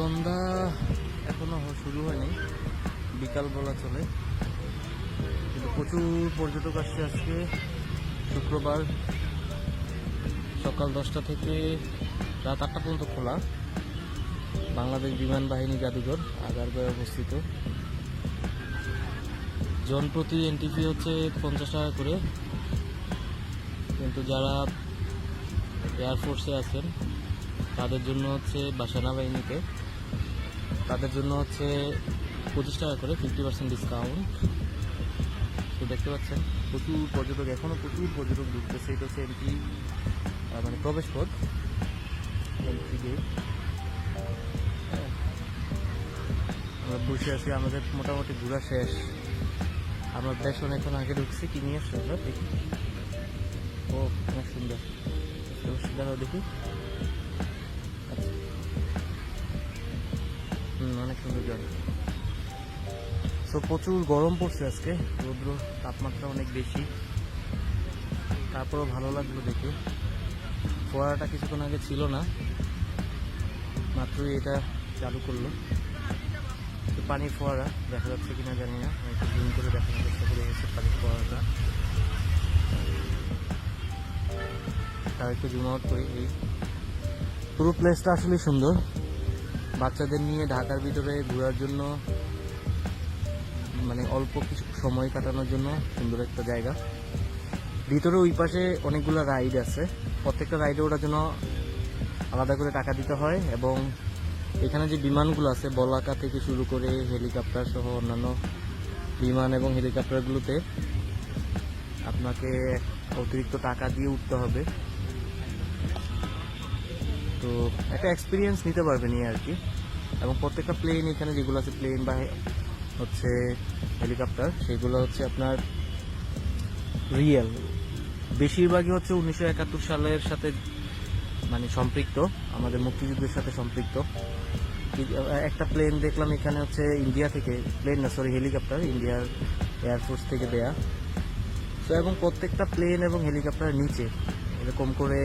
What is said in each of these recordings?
সন্ধ্যা এখনও শুরু হয়নি। বিকাল বলা চলে। কিন্তু প্রচুর পর্যটক আসছে আজকে। শুক্রবার সকাল দশটা থেকে রাত আটটা পর্যন্ত খোলা। বাংলাদেশ বিমান বাহিনী জাদুঘর আগারগাঁয়ে অবস্থিত। জনপ্রতি এন্ট্রি ফি হচ্ছে পঞ্চাশ টাকা করে। কিন্তু যারা এয়ারফোর্সে আছেন, তাদের জন্য হচ্ছে বা সেনাবাহিনীতে তাদের জন্য হচ্ছে পঁচিশ টাকা করে ফিফটি পার্সেন্ট ডিসকাউন্ট তো দেখতে পাচ্ছেন, প্রচুর পর্যটক এখনও প্রচুর পর্যটক ঢুকতেছে, এটা হচ্ছে এন্ট্রি মানে প্রবেশ পথ এন্ট্রি গেট আমরা বসে আছি, আমাদের মোটামুটি ঘোরা শেষ। আমরা বেশ অনেকক্ষণ আগে ঢুকছি, কি নিয়ে আসছে আমরা দেখি। ও, অনেক সুন্দর। দেখি। জল সো প্রচুর গরম পড়ছে আজকে, রৌদ্র তাপমাত্রা অনেক বেশি। তারপরেও ভালো লাগল দেখে। ফোয়ারাটা কিছুক্ষণ আগে ছিল না, মাত্রই এটা চালু করল। তো পানির ফোয়ারা, দেখা যাচ্ছে কিনা জানি না একটু জুম করে দেখানোর চেষ্টা করে হচ্ছে পানির ফোয়ারাটা। তার একটু জুম আউট করি, এই পুরো প্লেসটা আসলে সুন্দর। বাচ্চাদের নিয়ে ঢাকার ভিতরে ঘোরার জন্য মানে অল্প কিছু সময় কাটানোর জন্য সুন্দর একটা জায়গা। ভিতরে ওই পাশে অনেকগুলো রাইড আছে। প্রত্যেকটা রাইডে ওঠার জন্য আলাদা করে টাকা দিতে হয় এবং এখানে যে বিমানগুলো আছে, বলাকা থেকে শুরু করে হেলিকপ্টার সহ অন্যান্য বিমান এবং হেলিকপ্টারগুলোতে আপনাকে অতিরিক্ত টাকা দিয়ে উঠতে হবে। তো একটা এক্সপিরিয়েন্স নিতে পারবেন এই আর কি। এবং প্রত্যেকটা প্লেন এখানে যেগুলো আছে প্লেন বা হচ্ছে হেলিকপ্টার সেগুলো হচ্ছে আপনার রিয়েল বেশিরভাগই হচ্ছে উনিশশো একাত্তর সালের সাথে মানে সম্পৃক্ত, আমাদের মুক্তিযুদ্ধের সাথে সম্পৃক্ত। একটা প্লেন দেখলাম এখানে হচ্ছে ইন্ডিয়া থেকে প্লেন না সরি হেলিকপ্টার ইন্ডিয়ার এয়ারফোর্স থেকে দেয়া। তো এবং প্রত্যেকটা প্লেন এবং হেলিকপ্টারের নিচে, এরকম করে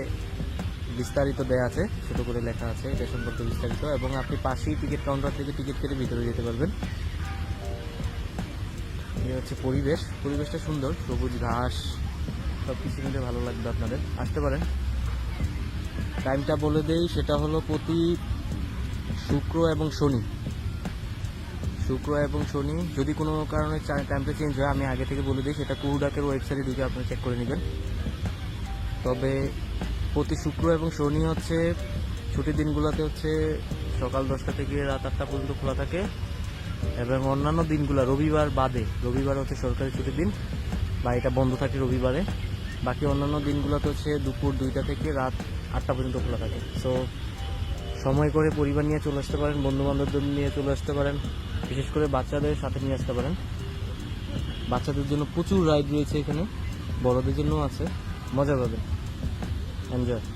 বিস্তারিত দেয়া আছে, ছোটো করে লেখা আছে, এটা সম্পর্কে বিস্তারিত। এবং আপনি পাশেই টিকিট কাউন্টার থেকে টিকিট কেটে ভিতরে যেতে পারবেন। এটা হচ্ছে পরিবেশ। পরিবেশটা সুন্দর, সবুজ ঘাস সব কিছু মিলে ভালো লাগবে আপনাদের। আসতে পারেন। টাইমটা বলে দেই, সেটা হলো প্রতি শুক্র এবং শনি। শুক্র এবং শনি, যদি কোনো কারণে টাইমটা চেঞ্জ হয়, আমি আগে থেকে বলে দিই, সেটা কুহুডাকের ওয়েবসাইটে ঢুকে আপনি চেক করে নেবেন। তবে প্রতি শুক্র এবং শনি হচ্ছে ছুটির দিনগুলোতে হচ্ছে সকাল দশটা থেকে রাত আটটা পর্যন্ত খোলা থাকে। এবং অন্যান্য দিনগুলো, রবিবার বাদে, রবিবার হচ্ছে সরকারি ছুটির দিন, বা এটা বন্ধ থাকে রবিবারে। বাকি অন্যান্য দিনগুলোতে হচ্ছে দুপুর দুইটা থেকে রাত আটটা পর্যন্ত খোলা থাকে। সো সময় করে পরিবার নিয়ে চলে আসতে পারেন বন্ধু বান্ধবদের নিয়ে চলে আসতে পারেন, বিশেষ করে বাচ্চাদের সাথে নিয়ে আসতে পারেন। বাচ্চাদের জন্য প্রচুর রাইড রয়েছে এখানে, বড়দের জন্যও আছে, মজা পাবেন। Enjoy.